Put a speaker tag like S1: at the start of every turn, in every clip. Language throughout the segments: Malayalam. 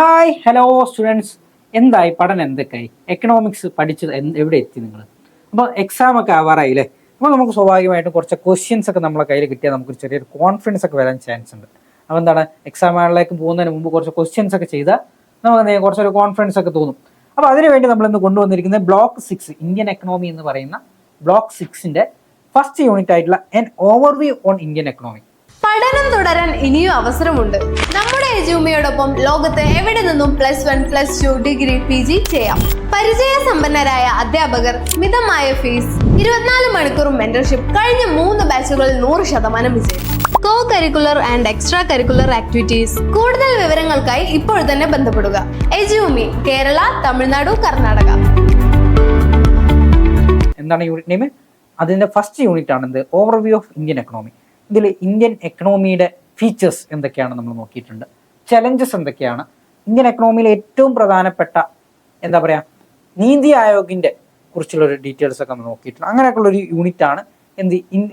S1: ഹായ് ഹലോ സ്റ്റുഡൻസ് എന്തായി? പഠനം എന്തൊക്കെയായി? എക്കണോമിക്സ് പഠിച്ചത് എവിടെ എത്തി നിങ്ങൾ അപ്പോൾ എക്സാം ഒക്കെ ആവാറായില്ലേ? അപ്പോൾ നമുക്ക് സ്വാഭാവികമായിട്ടും കുറച്ച് ക്വസ്റ്റ്യൻസ് ഒക്കെ നമ്മളെ കയ്യിൽ കിട്ടിയാൽ നമുക്കൊരു ചെറിയൊരു കോൺഫിഡൻസ് ഒക്കെ വരാൻ ചാൻസ് ഉണ്ട്. അപ്പോൾ എന്താണ്? എക്സാം എക്സാമുകളിലേക്ക് പോകുന്നതിന് മുമ്പ് കുറച്ച് ക്വസ്റ്റ്യൻസ് ഒക്കെ ചെയ്താൽ നമുക്ക് കുറച്ചൊരു കോൺഫിഡൻസ് ഒക്കെ തോന്നും. അപ്പോൾ അതിനുവേണ്ടി നമ്മൾ ഇന്ന് കൊണ്ടുവന്നിരിക്കുന്നത് ബ്ലോക്ക് സിക്സ് ഇന്ത്യൻ എക്കണോമി എന്ന് പറയുന്ന ബ്ലോക്ക് സിക്സിന്റെ ഫസ്റ്റ് യൂണിറ്റ് ആയിട്ടുള്ള an overview on Indian economy
S2: പഠനം തുടരാൻ ഇനിയും അവസരമുണ്ട്. നമ്മുടെ എജുമിയോടൊപ്പം ലോകത്ത് എവിടെ നിന്നും plus one plus two degree P G ചെയ്യാം. പരിചയ സമ്പന്നരായ അധ്യാപകർ മിതമായ ഫീസ് ഇരുപത്തിനാല് മണിക്കൂർ മെന്റർഷിപ്പ് കഴിഞ്ഞ മൂന്ന് ബാച്ചുകളിൽ നൂറ് ശതമാനം വിജയം. Co curricular and extra curricular activities കൂടുതൽ വിവരങ്ങൾക്കായി ഇപ്പോൾ തന്നെ ബന്ധപ്പെടുക. എജുമി കേരള തമിഴ്നാടു കർണാടക.
S1: എന്താണ് യൂണിറ്റ് നെയിം അതിന്റെ ഫസ്റ്റ് യൂണിറ്റ് ആണ് ഓവർവ്യൂ ഓഫ് ഇന്ത്യൻ എക്കണോമി ഇതിൽ ഇന്ത്യൻ എക്കണോമിയുടെ ഫീച്ചേഴ്സ് എന്തൊക്കെയാണ് നമ്മൾ നോക്കിയിട്ടുണ്ട്? ചലഞ്ചസ് എന്തൊക്കെയാണ്? ഇന്ത്യൻ എക്കണോമിയിൽ ഏറ്റവും പ്രധാനപ്പെട്ട എന്താ പറയുക നീതി ആയോഗിന്റെ കുറിച്ചുള്ള ഒരു ഡീറ്റെയിൽസ് ഒക്കെ നമ്മൾ നോക്കിയിട്ടുണ്ട്. അങ്ങനെയൊക്കെയുള്ള ഒരു യൂണിറ്റ് ആണ് എന്ത് in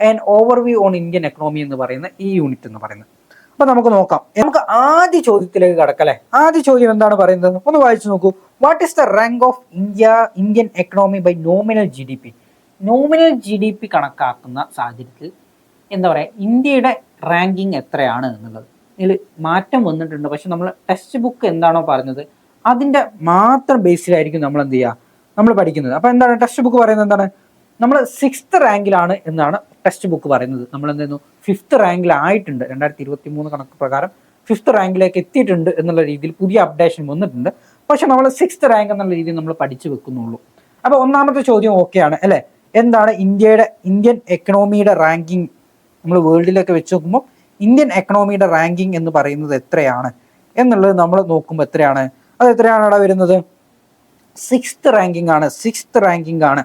S1: an overview on Indian economy എന്ന് പറയുന്ന ഈ യൂണിറ്റ് എന്ന് പറയുന്നത്. അപ്പൊ നമുക്ക് നോക്കാം. നമുക്ക് ആദ്യ ചോദ്യത്തിലേക്ക് കടക്കല്ലേ? ആദ്യ ചോദ്യം എന്താണ് പറയുന്നത്? ഒന്ന് വായിച്ചു നോക്കൂ. What is the rank of India Indian economy by nominal G D P nominal G D P കണക്കാക്കുന്ന സാഹചര്യത്തിൽ എന്താ പറയുക ഇന്ത്യയുടെ റാങ്കിങ് എത്രയാണ് എന്നുള്ളത്. ഇതിൽ മാറ്റം വന്നിട്ടുണ്ട്. പക്ഷെ നമ്മൾ ടെക്സ്റ്റ് ബുക്ക് എന്താണോ പറഞ്ഞത് അതിന്റെ മാത്രം ബേസിലായിരിക്കും നമ്മൾ എന്ത് ചെയ്യുക നമ്മൾ പഠിക്കുന്നത്. അപ്പോൾ എന്താണ് ടെക്സ്റ്റ് ബുക്ക് പറയുന്നത് എന്താണ്? നമ്മൾ സിക്സ്ത് റാങ്കിലാണ് എന്നാണ് ടെക്സ്റ്റ് ബുക്ക് പറയുന്നത്. നമ്മൾ എന്തായിരുന്നു ഫിഫ്ത്ത് റാങ്കിലായിട്ടുണ്ട് രണ്ടായിരത്തി ഇരുപത്തി മൂന്ന് കണക്ക് പ്രകാരം ഫിഫ്ത്ത് റാങ്കിലേക്ക് എത്തിയിട്ടുണ്ട് എന്നുള്ള രീതിയിൽ പുതിയ അപ്ഡേഷൻ വന്നിട്ടുണ്ട്. പക്ഷെ നമ്മൾ സിക്സ്ത് റാങ്ക് എന്നുള്ള രീതിയിൽ നമ്മൾ പഠിച്ചു വെക്കുന്നുള്ളൂ. അപ്പോൾ ഒന്നാമത്തെ ചോദ്യം ഓക്കെയാണ് അല്ലേ? എന്താണ് ഇന്ത്യയുടെ ഇന്ത്യൻ എക്കണോമിയുടെ റാങ്കിങ് നമ്മൾ വേൾഡിലൊക്കെ വെച്ച് നോക്കുമ്പോൾ ഇന്ത്യൻ എക്കണോമിയുടെ റാങ്കിങ് എന്ന് പറയുന്നത് എത്രയാണ്? എന്നുള്ളത് നമ്മൾ നോക്കുമ്പോൾ എത്രയാണ്? അത് എത്രയാണ് അവിടെ വരുന്നത്? സിക്സ്ത് റാങ്കിങ് ആണ്. സിക്സ്ത് റാങ്കിങ് ആണ്.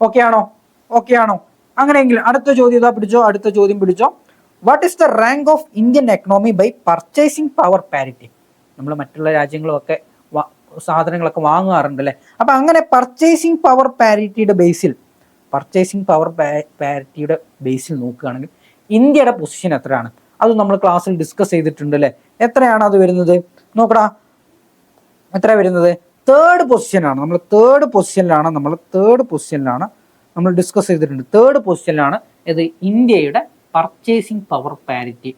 S1: ഓക്കെ ആണോ? ഓക്കെ ആണോ? അങ്ങനെയെങ്കിൽ അടുത്ത ചോദ്യം ഇതാ പിടിച്ചോ? അടുത്ത ചോദ്യം പിടിച്ചോ? What is the rank of Indian economy by purchasing power parity നമ്മൾ മറ്റുള്ള രാജ്യങ്ങളൊക്കെ സാധനങ്ങളൊക്കെ വാങ്ങാറുണ്ട് അല്ലേ? അപ്പൊ അങ്ങനെ പർച്ചേസിംഗ് പവർ പാരിറ്റിയുടെ ബേസിൽ പർച്ചേസിംഗ് പവർ പാരിറ്റിയുടെ ബേസിൽ നോക്കുകയാണെങ്കിൽ ഇന്ത്യയുടെ പൊസിഷൻ എത്രയാണ്? അത് നമ്മൾ ക്ലാസ്സിൽ ഡിസ്കസ് ചെയ്തിട്ടുണ്ട് അല്ലേ? എത്രയാണ് അത് വരുന്നത്? നോക്കടാ. എത്ര വരുന്നത്? തേർഡ് പൊസിഷനാണ് നമ്മൾ തേർഡ് പൊസിഷനിലാണ് നമ്മൾ തേർഡ് പൊസിഷനിലാണ് നമ്മൾ ഡിസ്കസ് ചെയ്തിട്ടുണ്ട്. തേർഡ് പൊസിഷനിലാണ് ഇത് ഇന്ത്യയുടെ പർച്ചേസിങ് പവർ പാരിറ്റി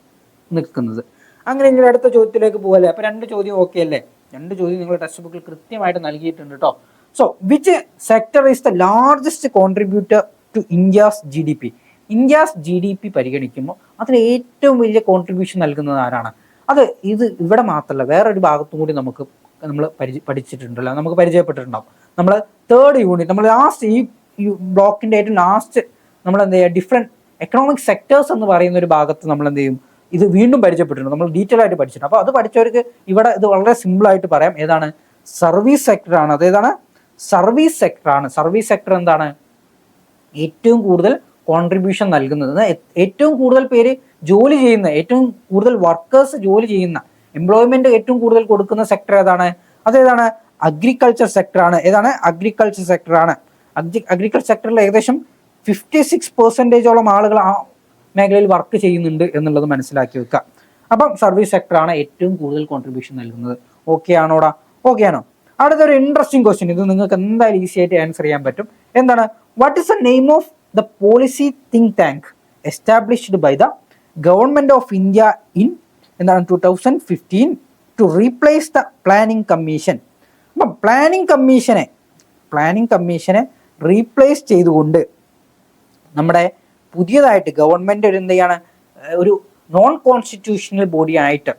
S1: നിൽക്കുന്നത്. അങ്ങനെ അങ്ങനെയെങ്കിൽ അടുത്ത ചോദ്യത്തിലേക്ക് പോകല്ലേ അപ്പൊ രണ്ട് ചോദ്യം ഓക്കെ അല്ലേ? രണ്ട് ചോദ്യം നിങ്ങൾ ടെക്സ്റ്റ് ബുക്കിൽ കൃത്യമായിട്ട് നൽകിയിട്ടുണ്ട് കേട്ടോ so which sector is the largest contributor to India's G D P India's G D P പരിഗണിക്കുമ്പോൾ അതിന് ഏറ്റവും വലിയ കോൺട്രിബ്യൂഷൻ നൽകുന്നത് ആരാണ്? അത് ഇത് ഇവിടെ മാത്രമല്ല വേറൊരു ഭാഗത്തും കൂടി നമുക്ക് നമ്മൾ പരി പഠിച്ചിട്ടുണ്ടല്ലോ. നമുക്ക് പരിചയപ്പെട്ടിട്ടുണ്ടാവും. നമ്മൾ തേർഡ് യൂണിറ്റ് നമ്മൾ ലാസ്റ്റ് ഈ ബ്ലോക്കിന്റെ ഏറ്റവും ലാസ്റ്റ് നമ്മൾ എന്ത് ചെയ്യുക ഡിഫറെന്റ് എക്കണോമിക് സെക്ടേഴ്സ് എന്ന് പറയുന്ന ഒരു ഭാഗത്ത് നമ്മൾ എന്ത് ചെയ്യും? ഇത് വീണ്ടും പരിചയപ്പെട്ടിട്ടുണ്ട്. നമ്മൾ ഡീറ്റെയിൽ ആയിട്ട് പഠിച്ചിട്ടുണ്ട്. അപ്പോൾ അത് പഠിച്ചവർക്ക് ഇവിടെ ഇത് വളരെ സിമ്പിളായിട്ട് പറയാം. ഏതാണ്? സർവീസ് സെക്ടറാണ് അതേതാണ് സർവീസ് സെക്ടറാണ് സർവീസ് സെക്ടർ എന്താണ്? ഏറ്റവും കൂടുതൽ കോൺട്രിബ്യൂഷൻ നൽകുന്നത്. ഏറ്റവും കൂടുതൽ പേര് ജോലി ചെയ്യുന്ന ഏറ്റവും കൂടുതൽ വർക്കേഴ്സ് ജോലി ചെയ്യുന്ന എംപ്ലോയ്മെന്റ് ഏറ്റവും കൂടുതൽ കൊടുക്കുന്ന സെക്ടർ ഏതാണ്? അതേതാണ് അഗ്രികൾച്ചർ സെക്ടർ ആണ്. ഏതാണ്? അഗ്രികൾച്ചർ സെക്ടർ ആണ്. അഗ്രികൾച്ചർ സെക്ടറിൽ ഏകദേശം ഫിഫ്റ്റി സിക്സ് പെർസെന്റേജോളം ആളുകൾ ആ മേഖലയിൽ വർക്ക് ചെയ്യുന്നുണ്ട് എന്നുള്ളത് മനസ്സിലാക്കി വെക്കുക. അപ്പം സർവീസ് സെക്ടറാണ് ഏറ്റവും കൂടുതൽ കോൺട്രിബ്യൂഷൻ നൽകുന്നത്. ഓക്കെ ആണോടാ ഓക്കെ ആണോ? അടുത്തൊരു ഇൻട്രസ്റ്റിംഗ് ക്വസ്റ്റ്യൻ ഇത് നിങ്ങൾക്ക് എന്തായാലും ഈസി ആയിട്ട് ആൻസർ ചെയ്യാൻ പറ്റും. എന്താണ്? What is the name of the policy think tank established by the government of India in എന്താണ് two thousand fifteen to replace the planning commission അപ്പം പ്ലാനിംഗ് കമ്മീഷനെ പ്ലാനിംഗ് കമ്മീഷനെ റീപ്ലേസ് ചെയ്തുകൊണ്ട് നമ്മുടെ പുതിയതായിട്ട് ഗവൺമെന്റ് ഒരു എന്ത് ചെയ്യാണ് ഒരു നോൺ കോൺസ്റ്റിറ്റ്യൂഷണൽ ബോഡി ആയിട്ട്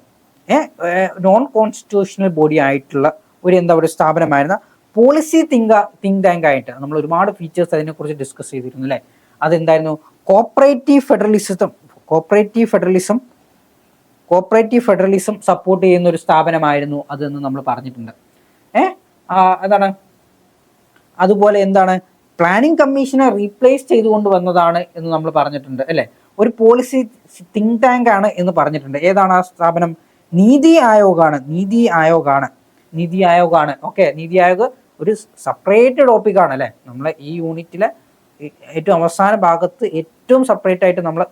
S1: നോൺ കോൺസ്റ്റിറ്റ്യൂഷണൽ ബോഡി ആയിട്ടുള്ള ഒരു എന്താ ഒരു സ്ഥാപനമായിരുന്ന പോളിസി തിങ്ക തിങ്ക് ടാങ്ക് ആയിട്ട് നമ്മൾ ഒരുപാട് ഫീച്ചേഴ്സ് അതിനെക്കുറിച്ച് ഡിസ്കസ് ചെയ്തിരുന്നു അല്ലേ? അതെന്തായിരുന്നു? Cooperative federalism cooperative federalism cooperative federalism support ചെയ്യുന്ന ഒരു സ്ഥാപനമായിരുന്നു അതെന്ന് നമ്മൾ പറഞ്ഞിട്ടുണ്ട്. ഏ? അതാണ് അതുപോലെ എന്താണ്? പ്ലാനിംഗ് കമ്മീഷനെ റീപ്ലേസ് ചെയ്തുകൊണ്ട് വന്നതാണ് എന്ന് നമ്മൾ പറഞ്ഞിട്ടുണ്ട് അല്ലേ? ഒരു പോളിസി തിങ്ക് ടാങ്ക് ആണ് എന്ന് പറഞ്ഞിട്ടുണ്ട്. ഏതാണ് ആ സ്ഥാപനം? നീതി ആയോഗാണ് നീതി ആയോഗാണ് നീതി ആയോഗാണ്. ഓക്കെ നീതി ആയോഗ് ഒരു സെപ്പറേറ്റ് ടോപ്പിക്കാണ് അല്ലേ? നമ്മളെ ഈ യൂണിറ്റിലെ ഏറ്റവും അവസാന ഭാഗത്ത് ഏറ്റവും സെപ്പറേറ്റ് ആയിട്ട് നമ്മൾ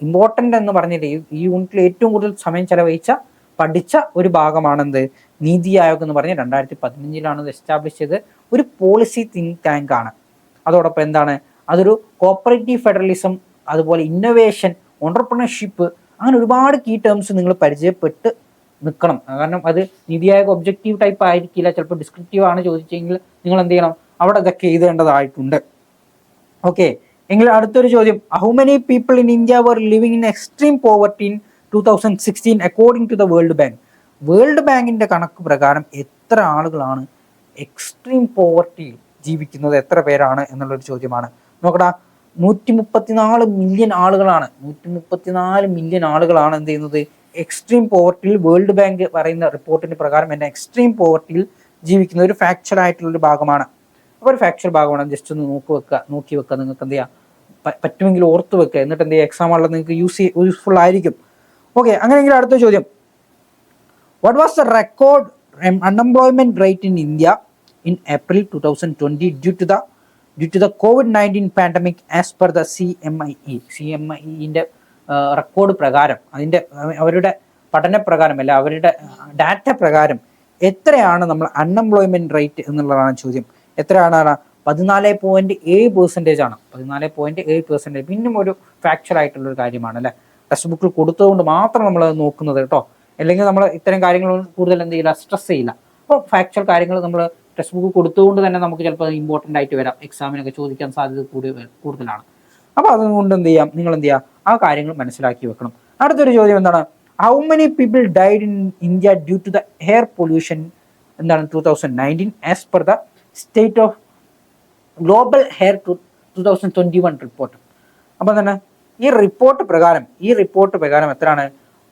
S1: ഇമ്പോർട്ടന്റ് എന്ന് പറഞ്ഞില്ലേ ഈ- യൂണിറ്റിൽ ഏറ്റവും കൂടുതൽ സമയം ചെലവഴിച്ച പഠിച്ച ഒരു ഭാഗമാണെന്ത്? നീതി ആയോഗ് എന്ന് പറഞ്ഞ് രണ്ടായിരത്തി പതിനഞ്ചിലാണ് ഇത് എസ്റ്റാബ്ലിഷ് ചെയ്ത് ഒരു പോളിസി തിങ്ക് ടാങ്ക് ആണ്. അതോടൊപ്പം എന്താണ്? അതൊരു കോപ്പറേറ്റീവ് ഫെഡറലിസം അതുപോലെ ഇന്നൊവേഷൻ ഓണ്ടർപ്രണർഷിപ്പ് അങ്ങനെ ഒരുപാട് കീ ടേംസ് നിങ്ങൾ പരിചയപ്പെട്ട് നിൽക്കണം കാരണം അത് നീതി ആയോഗ് ഒബ്ജക്റ്റീവ് ടൈപ്പ് ആയിരിക്കില്ല. ചിലപ്പോൾ ഡിസ്ക്രിപ്റ്റീവ് ആണ് ചോദിച്ചെങ്കിൽ നിങ്ങൾ എന്ത് ചെയ്യണം? അവിടെ ഇതൊക്കെ എഴുതേണ്ടതായിട്ടുണ്ട്. ഓക്കെ എങ്കിൽ അടുത്തൊരു ചോദ്യം. How many people in India were living in extreme poverty in two thousand sixteen according to the World Bank World ബാങ്കിന്റെ കണക്ക് പ്രകാരം എത്ര ആളുകളാണ് എക്സ്ട്രീം പോവർട്ടിയിൽ ജീവിക്കുന്നത്? എത്ര പേരാണ് എന്നുള്ളൊരു ചോദ്യമാണ്. നോക്കടാ നൂറ്റി മുപ്പത്തിനാല് മില്യൺ ആളുകളാണ്. നൂറ്റി മുപ്പത്തിനാല് മില്യൺ ആളുകളാണ് എന്ത് ചെയ്യുന്നത്? എക്സ്ട്രീം പോവർട്ടിയിൽ വേൾഡ് ബാങ്ക് പറയുന്ന റിപ്പോർട്ടിന്റെ പ്രകാരം എന്നെ എക്സ്ട്രീം പോവർട്ടിയിൽ ജീവിക്കുന്ന ഒരു ഫാക്ചർ ആയിട്ടുള്ള ഒരു ഭാഗമാണ്. അപ്പോൾ ഒരു ഫാക്ചർ ഭാഗമാണ്. ജസ്റ്റ് ഒന്ന് നോക്കി വെക്കുക നോക്കി വെക്കുക നിങ്ങൾക്ക് എന്ത് ചെയ്യാം പറ്റുമെങ്കിൽ ഓർത്ത് വെക്കുക എന്നിട്ട് എന്ത് ചെയ്യുക എക്സാം ഉള്ളത് നിങ്ങൾക്ക് യൂസ് യൂസ്ഫുൾ ആയിരിക്കും. ഓക്കെ അങ്ങനെയെങ്കിൽ അടുത്ത ചോദ്യം. What was the record unemployment rate in India in April two thousand twenty due to the due to the COVID nineteen pandemic as per the C M I E C M I ഇന്റെ റെക്കോർഡ് പ്രകാരം അതിന്റെ അവ- അവരുടെ പഠനപ്രകാരം അല്ല അവരുടെ ഡാറ്റ പ്രകാരം എത്രയാണ് നമ്മൾ അൺഎംപ്ലോയ്മെന്റ് റേറ്റ് എന്നുള്ളതാണ് ചോദ്യം. എത്രയാണ് പതിനാല് പോയിന്റ് ഏഴ് പെർസെന്റേജ് ആണ്. പതിനാല് പോയിന്റ് ഏഴ് പെർസെന്റേജ് പിന്നും ഒരു ഫാക്ച്വൽ ആയിട്ടുള്ള ഒരു കാര്യമാണ് അല്ലേ? ടെക്സ്റ്റ് ബുക്കിൽ കൊടുത്തതുകൊണ്ട് മാത്രം നമ്മൾ നോക്കുന്നത് കേട്ടോ. അല്ലെങ്കിൽ നമ്മൾ ഇത്തരം കാര്യങ്ങൾ കൂടുതൽ എന്ത് ചെയ്യില്ല സ്ട്രെസ് ചെയ്യില്ല. അപ്പോൾ ഫാക്ച്വൽ കാര്യങ്ങൾ നമ്മൾ ടെക്സ്റ്റ് ബുക്ക് കൊടുത്തുകൊണ്ട് തന്നെ നമുക്ക് ചിലപ്പോൾ ഇമ്പോർട്ടന്റ് ആയിട്ട് വരാം. എക്സാമിനൊക്കെ ചോദിക്കാൻ സാധ്യത കൂടുതലാണ്. അപ്പോൾ അതുകൊണ്ട് എന്ത് ചെയ്യാം? നിങ്ങൾ എന്ത് ചെയ്യാം? ആ കാര്യങ്ങൾ മനസ്സിലാക്കി വെക്കണം. അടുത്തൊരു ചോദ്യം എന്താണ്? How many people died in India due to the air pollution എന്താണ് two thousand nineteen as per the state of global air to two thousand twenty one report അപ്പം തന്നെ ഈ റിപ്പോർട്ട് പ്രകാരം ഈ റിപ്പോർട്ട് പ്രകാരം എത്രയാണ്?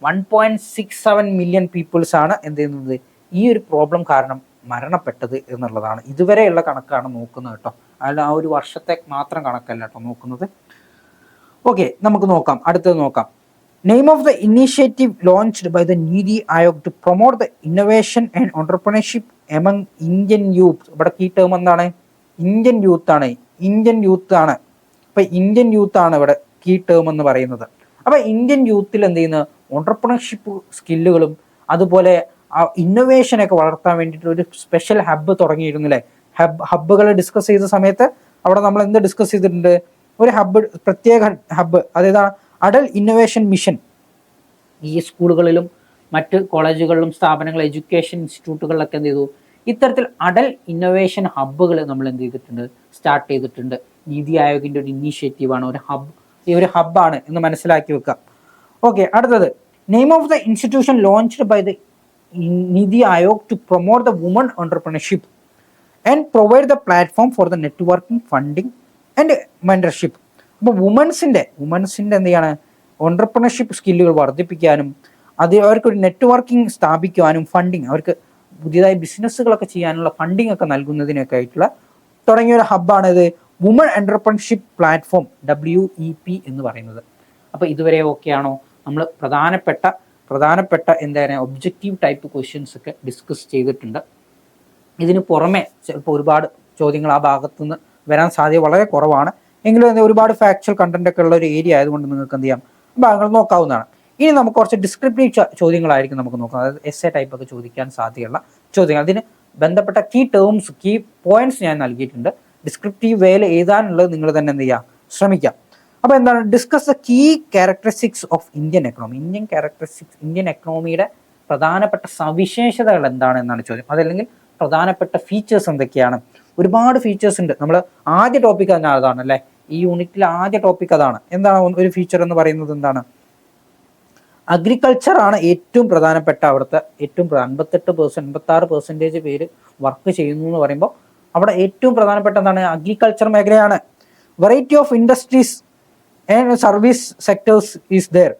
S1: One point six seven million peoples ആണ് എന്ത് ചെയ്യുന്നത്? ഈ ഒരു പ്രോബ്ലം കാരണം മരണപ്പെട്ടത് എന്നുള്ളതാണ്. ഇതുവരെയുള്ള കണക്കാണ് നോക്കുന്നത് കേട്ടോ. അല്ല ആ ഒരു വർഷത്തെ മാത്രം കണക്കല്ല കേട്ടോ നോക്കുന്നത്. ഓക്കെ നമുക്ക് നോക്കാം. അടുത്തത് നോക്കാം. Name of the initiative launched by the Niti Aayog to promote the innovation and entrepreneurship among Indian youth ഇവിടെ കീ ടേം എന്താണ്? ഇന്ത്യൻ യൂത്ത് ആണ്. ഇന്ത്യൻ യൂത്ത് ആണ്. ഇപ്പൊ ഇന്ത്യൻ യൂത്ത് ആണ് ഇവിടെ കീ ടേം എന്ന് പറയുന്നത്. അപ്പൊ ഇന്ത്യൻ യൂത്തിൽ എന്ത് ചെയ്യുന്നത് ഓണ്ടർപ്രണർഷിപ്പ് സ്കില്ലുകളും അതുപോലെ ഇന്നോവേഷനൊക്കെ വളർത്താൻ വേണ്ടിയിട്ട് ഒരു സ്പെഷ്യൽ ഹബ്ബ് തുടങ്ങിയിരുന്നില്ലേ ഹബ് ഹബ്ബുകൾ ഡിസ്കസ് ചെയ്ത സമയത്ത് അവിടെ നമ്മൾ എന്ത് ഡിസ്കസ് ചെയ്തിട്ടുണ്ട്? ഒരു ഹബ്ബ് പ്രത്യേക ഹബ്ബ് അതായത് അഡൽ ഇന്നോവേഷൻ മിഷൻ ഈ സ്കൂളുകളിലും മറ്റ് കോളേജുകളിലും സ്ഥാപനങ്ങൾ എഡ്യൂക്കേഷൻ ഇൻസ്റ്റിറ്റ്യൂട്ടുകളിലൊക്കെ എന്ത് ചെയ്തു? ഇത്തരത്തിൽ അഡൽ ഇന്നോവേഷൻ ഹബ്ബുകൾ നമ്മൾ എന്ത് ചെയ്തിട്ടുണ്ട്? സ്റ്റാർട്ട് ചെയ്തിട്ടുണ്ട്. നീതി ആയോഗിന്റെ ഒരു ഇനീഷ്യേറ്റീവാണ് ഒരു ഹബ്ബ് ഈ ഒരു ഹബ്ബാണ് എന്ന് മനസ്സിലാക്കി വെക്കുക. ഓക്കെ അടുത്തത്. Name of the institution launched by the Niti Aayog to promote the woman entrepreneurship and provide the platform for the networking funding and mentorship അപ്പോൾ വുമൻസിന്റെ വുമൻസിന്റെ എന്ത് ചെയ്യാണ് ഓണ്ടർപ്രണർഷിപ്പ് സ്കില്ലുകൾ വർദ്ധിപ്പിക്കാനും അത് അവർക്കൊരു നെറ്റ്വർക്കിംഗ് സ്ഥാപിക്കുവാനും ഫണ്ടിങ് അവർക്ക് പുതിയതായി ബിസിനസ്സുകളൊക്കെ ചെയ്യാനുള്ള ഫണ്ടിങ് ഒക്കെ നൽകുന്നതിനൊക്കെ ആയിട്ടുള്ള തുടങ്ങിയ ഒരു ഹബ്ബാണ് ഇത്. Woman entrepreneurship platform W E P എന്ന് പറയുന്നത്. അപ്പോൾ ഇതുവരെ ഓക്കെയാണോ നമ്മൾ പ്രധാനപ്പെട്ട പ്രധാനപ്പെട്ട എന്താ പറയുക ഒബ്ജക്റ്റീവ് ടൈപ്പ് ക്വസ്റ്റ്യൻസ് ഒക്കെ ഡിസ്കസ് ചെയ്തിട്ടുണ്ട്. ഇതിന് പുറമെ ചിലപ്പോൾ ഒരുപാട് ചോദ്യങ്ങൾ ആ ഭാഗത്തു നിന്ന് വരാൻ സാധ്യത വളരെ കുറവാണ്. എങ്കിലും ഒരുപാട് ഫാക്ച്വൽ കണ്ടന്റ് ഒക്കെ ഉള്ള ഒരു ഏരിയ ആയതുകൊണ്ട് നിങ്ങൾക്ക് എന്ത് ചെയ്യാം? ഭാഗങ്ങൾ നോക്കാവുന്നതാണ്. ഇനി നമുക്ക് കുറച്ച് ഡിസ്ക്രിപ്റ്റീവ് ചോദ്യങ്ങളായിരിക്കും നമുക്ക് നോക്കാം. അതായത് എസ് എ ടൈപ്പ് ഒക്കെ ചോദിക്കാൻ സാധ്യതയുള്ള ചോദ്യങ്ങൾ. അതിന് ബന്ധപ്പെട്ട കീ ടേംസ് കീ പോയിന്റ്സ് ഞാൻ നൽകിയിട്ടുണ്ട്. ഡിസ്ക്രിപ്റ്റീവ് വേല എഴുതാനുള്ളത് നിങ്ങൾ തന്നെ എന്ത് ചെയ്യുക ശ്രമിക്കാം. അപ്പോൾ എന്താണ്? Discuss the key characteristics of Indian economy Indian characteristics Indian എക്കണോമിയുടെ പ്രധാനപ്പെട്ട സവിശേഷതകൾ എന്താണ് എന്നാണ് ചോദ്യം. അതല്ലെങ്കിൽ പ്രധാനപ്പെട്ട ഫീച്ചേഴ്സ് എന്തൊക്കെയാണ്? ഒരുപാട് ഫീച്ചേഴ്സ് ഉണ്ട്. നമ്മൾ ആദ്യ ടോപ്പിക് തന്നെ അതാണ് അല്ലേ ഈ യൂണിറ്റിലെ ആദ്യ ടോപ്പിക് അതാണ്. എന്താണ് ഒരു ഫീച്ചർ എന്ന് പറയുന്നത് എന്താണ്? അഗ്രികൾച്ചർ ആണ് ഏറ്റവും പ്രധാനപ്പെട്ട അവിടുത്തെ ഏറ്റവും അൻപത്തെട്ട് പേഴ്സെന്റ് അൻപത്തി ആറ് പെർസെന്റേജ് പേര് വർക്ക് ചെയ്യുന്നു എന്ന് പറയുമ്പോൾ അവിടെ ഏറ്റവും പ്രധാനപ്പെട്ട എന്താണ്? അഗ്രികൾച്ചർ മേഖലയാണ്. Variety of industries and service sectors is there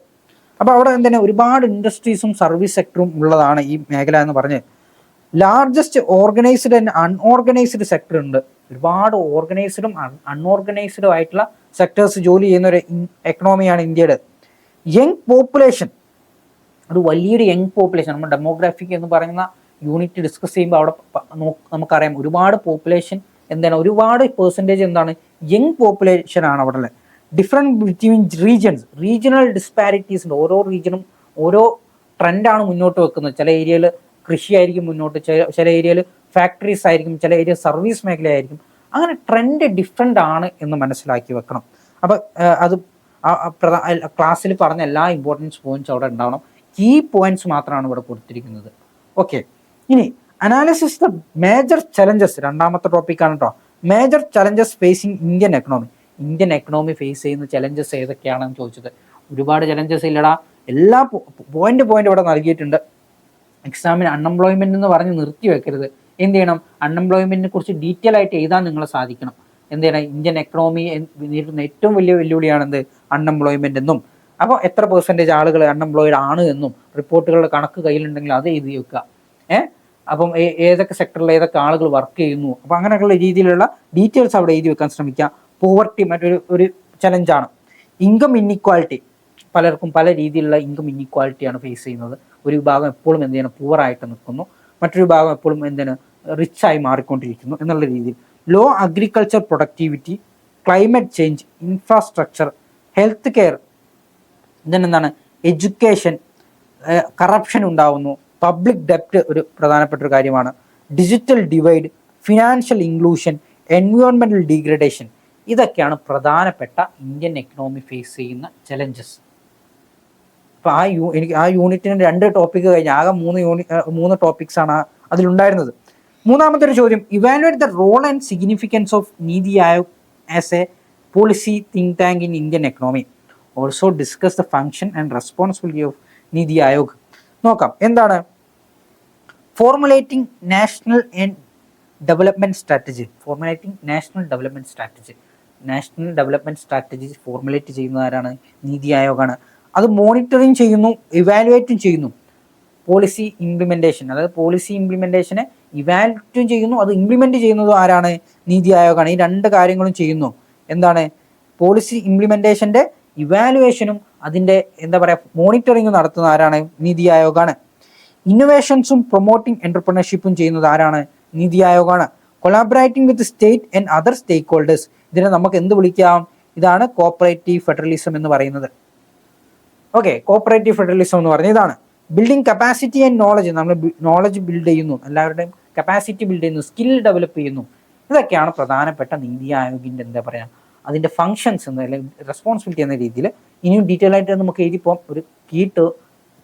S1: അപ്പോൾ അവിടെ എന്താണ്? ഒരുപാട് ഇൻഡസ്ട്രീസും സർവീസ് സെക്ടറും ഉള്ളതാണ് ഈ മേഖല എന്ന് പറഞ്ഞ് largest organised and unorganised sector ഉണ്ട്. ഒരുപാട് ഓർഗനൈസ്ഡും അൺഓർഗനൈസ്ഡും ആയിട്ടുള്ള സെക്ടേഴ്സ് ജോലി ചെയ്യുന്ന ഒരു എക്കണോമിയാണ് ഇന്ത്യയുടെ. യങ് പോപ്പുലേഷൻ അത് വലിയൊരു യങ് പോപ്പുലേഷൻ നമ്മൾ ഡെമോഗ്രാഫിക് എന്ന് പറയുന്ന യൂണിറ്റ് ഡിസ്കസ് ചെയ്യുമ്പോൾ അവിടെ നമുക്കറിയാം ഒരുപാട് പോപ്പുലേഷൻ എന്താണ് ഒരുപാട് പേഴ്സന്റേജ് എന്താണ് യങ് പോപ്പുലേഷൻ ആണ് അവിടെ different between regions regional disparities ഉണ്ട്. ഓരോ റീജിയനും ഓരോ ട്രെൻഡാണ് മുന്നോട്ട് വെക്കുന്നത്. ചില ഏരിയയിൽ കൃഷിയായിരിക്കും മുന്നോട്ട്. ചില- ഏരിയയിൽ ഫാക്ടറീസ് ആയിരിക്കും ചില ഏരിയ സർവീസ് മേഖലയായിരിക്കും. അങ്ങനെ ട്രെൻഡ് ഡിഫറെന്റ് ആണ് എന്ന് മനസ്സിലാക്കി വെക്കണം. അപ്പം അത് ക്ലാസ്സിൽ പറഞ്ഞ എല്ലാ ഇമ്പോർട്ടൻസ് പോയിന്റ്സ് അവിടെ ഉണ്ടാവണം. കീ പോയിന്റ്സ് മാത്രമാണ് ഇവിടെ കൊടുത്തിരിക്കുന്നത്. ഓക്കെ ഇനി അനാലിസിസ് ദ മേജർ ചലഞ്ചസ് രണ്ടാമത്തെ ടോപ്പിക്കാണ് കേട്ടോ major challenges facing Indian economy Indian economy face ചെയ്യുന്ന ചലഞ്ചസ് ഏതൊക്കെയാണെന്ന് ചോദിച്ചത്? ഒരുപാട് ചലഞ്ചസ് ഇല്ലടാ. എല്ലാ പോയിന്റ് പോയിന്റ് ഇവിടെ നൽകിയിട്ടുണ്ട്. എക്സാമിന് അൺഎംപ്ലോയ്മെന്റ് എന്ന് പറഞ്ഞ് നിർത്തി വെക്കരുത്. എന്ത് ചെയ്യണം? അൺഎംപ്ലോയ്മെന്റിനെ കുറിച്ച് ഡീറ്റെയിൽ ആയിട്ട് എഴുതാൻ നിങ്ങളെ സാധിക്കണം. എന്ത് ചെയ്യണം? ഇന്ത്യൻ എക്കണോമി നേരിടുന്ന ഏറ്റവും വലിയ വെല്ലുവിളിയാണ് എന്ത്? അൺഎംപ്ലോയ്മെന്റ് എന്നും. അപ്പോൾ എത്ര പെർസെന്റേജ് ആളുകൾ അൺഎംപ്ലോയിഡ് ആണ് എന്നും റിപ്പോർട്ടുകളുടെ കണക്ക് കയ്യിലുണ്ടെങ്കിൽ അത് എഴുതി വെക്കുക. ഏഹ് അപ്പം ഏ- ഏതൊക്കെ സെക്ടറിൽ ഏതൊക്കെ ആളുകൾ വർക്ക് ചെയ്യുന്നു? അപ്പം അങ്ങനെയുള്ള രീതിയിലുള്ള ഡീറ്റെയിൽസ് അവിടെ എഴുതി വെക്കാൻ ശ്രമിക്കുക. പോവർട്ടി മറ്റൊരു ഒരു ചലഞ്ചാണ് ഇൻകം ഇൻഇക്വാലിറ്റി പലർക്കും പല രീതിയിലുള്ള ഇൻകം ഇൻഇക്വാലിറ്റിയാണ് ഫേസ് ചെയ്യുന്നത്. ഒരു വിഭാഗം എപ്പോഴും എന്ത് ചെയ്യണം? പൂവറായിട്ട് നിൽക്കുന്നു. മറ്റൊരു വിഭാഗം എപ്പോഴും എന്തിന് റിച്ചായി മാറിക്കൊണ്ടിരിക്കുന്നു എന്നുള്ള രീതിയിൽ. Low agriculture productivity climate change infrastructure health care ഇതിനെന്താണ് education corruption ഉണ്ടാവുന്നു. പബ്ലിക് ഡെപ്റ്റ് ഒരു പ്രധാനപ്പെട്ട ഒരു കാര്യമാണ്. ഡിജിറ്റൽ ഡിവൈഡ് ഫിനാൻഷ്യൽ ഇൻക്ലൂഷൻ എൻവയോൺമെന്റൽ ഡീഗ്രഡേഷൻ ഇതൊക്കെയാണ് പ്രധാനപ്പെട്ട ഇന്ത്യൻ എക്കണോമി ഫേസ് ചെയ്യുന്ന ചലഞ്ചസ് അപ്പോൾ ആ യൂ എനിക്ക് ആ യൂണിറ്റിന് രണ്ട് ടോപ്പിക്ക് കഴിഞ്ഞ് ആകെ മൂന്ന് യൂണി മൂന്ന് ടോപ്പിക്സ് ആണ് അതിലുണ്ടായിരുന്നത്. മൂന്നാമത്തെ ഒരു ചോദ്യം evaluate the role and significance of Niti Aayog as a policy think tank in Indian economy also discuss the function and responsibility of Niti Aayog നോക്കാം എന്താണ്? Formulating national and development strategy formulating national development strategy national development strategy formulate ചെയ്യുന്നവരാണ് നീതി ആയോഗാണ് അത് മോണിറ്ററിങ് ചെയ്യുന്നു ഇവാലുവേറ്റും ചെയ്യുന്നു. പോളിസി ഇംപ്ലിമെന്റേഷൻ അതായത് പോളിസി ഇംപ്ലിമെന്റേഷനെ ഇവാലുവേറ്റും ചെയ്യുന്നു. അത് ഇംപ്ലിമെന്റ് ചെയ്യുന്നതും ആരാണ്? നീതി ആയോഗാണ്. ഈ രണ്ട് കാര്യങ്ങളും ചെയ്യുന്നു. എന്താണ്? പോളിസി ഇംപ്ലിമെന്റേഷന്റെ ഇവാലുവേഷനും അതിന്റെ എന്താ പറയുക മോണിറ്ററിങ് നടത്തുന്ന ആരാണ്? നീതി ആയോഗാണ്. ഇന്നോവേഷൻസും പ്രൊമോട്ടിംഗ് എന്റർപ്രണർഷിപ്പും ചെയ്യുന്നത് ആരാണ്? Niti ആയോഗാണ്. Collaborating with state and other stakeholders ഇതിനെ നമുക്ക് എന്ത് വിളിക്കാം? ഇതാണ് കോപ്പറേറ്റീവ് ഫെഡറലിസം എന്ന് പറയുന്നത്. ഓക്കെ കോപ്പറേറ്റീവ് ഫെഡറലിസം എന്ന് പറഞ്ഞ ഇതാണ്. ബിൽഡിംഗ് കപ്പാസിറ്റി ആൻഡ് നോളജ് നമ്മൾ നോളജ് ബിൽഡ് ചെയ്യുന്നു. എല്ലാവരുടെയും കപ്പാസിറ്റി ബിൽഡ് ചെയ്യുന്നു സ്കിൽ ഡെവലപ്പ് ചെയ്യുന്നു. ഇതൊക്കെയാണ് പ്രധാനപ്പെട്ട നീതി ആയോഗിന്റെ എന്താ പറയുക അതിന്റെ ഫങ്ഷൻസ് എന്ന അല്ലെങ്കിൽ റെസ്പോൺസിബിലിറ്റി എന്ന രീതിയിൽ ഇനിയും ഡീറ്റെയിൽ ആയിട്ട് നമുക്ക് എഴുതി പോകാം ഒരു കീട്ട്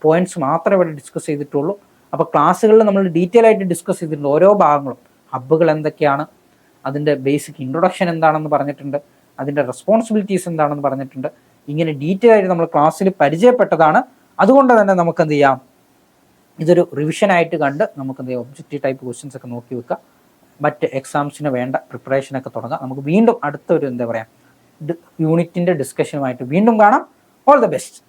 S1: പോയിന്റ്സ് മാത്രമേ ഇവിടെ ഡിസ്കസ് ചെയ്തിട്ടുള്ളൂ. അപ്പോൾ ക്ലാസ്സുകളിൽ നമ്മൾ ഡീറ്റെയിൽ ആയിട്ട് ഡിസ്കസ് ചെയ്തിട്ടുണ്ട് ഓരോ ഭാഗങ്ങളും. ഹബ്ബുകൾ എന്തൊക്കെയാണ്? അതിന്റെ ബേസിക് ഇൻട്രൊഡക്ഷൻ എന്താണെന്ന് പറഞ്ഞിട്ടുണ്ട്. അതിന്റെ റെസ്പോൺസിബിലിറ്റീസ് എന്താണെന്ന് പറഞ്ഞിട്ടുണ്ട്. ഇങ്ങനെ ഡീറ്റെയിൽ ആയിട്ട് നമ്മൾ ക്ലാസ്സിൽ പരിചയപ്പെട്ടതാണ്. അതുകൊണ്ട് തന്നെ നമുക്ക് എന്ത് ചെയ്യാം? ഇതൊരു റിവിഷൻ ആയിട്ട് കണ്ട് നമുക്ക് എന്ത് ചെയ്യാം? ഒബ്ജക്റ്റീവ് ടൈപ്പ് ക്വസ്റ്റ്യൻസ് ഒക്കെ നോക്കി വെക്കാം. മറ്റ് എക്സാംസിന് വേണ്ട പ്രിപ്പറേഷനൊക്കെ തുടങ്ങാം. നമുക്ക് വീണ്ടും അടുത്തൊരു എന്താ പറയുക യൂണിറ്റിന്റെ ഡിസ്കഷനുമായിട്ട് വീണ്ടും കാണാം. All the best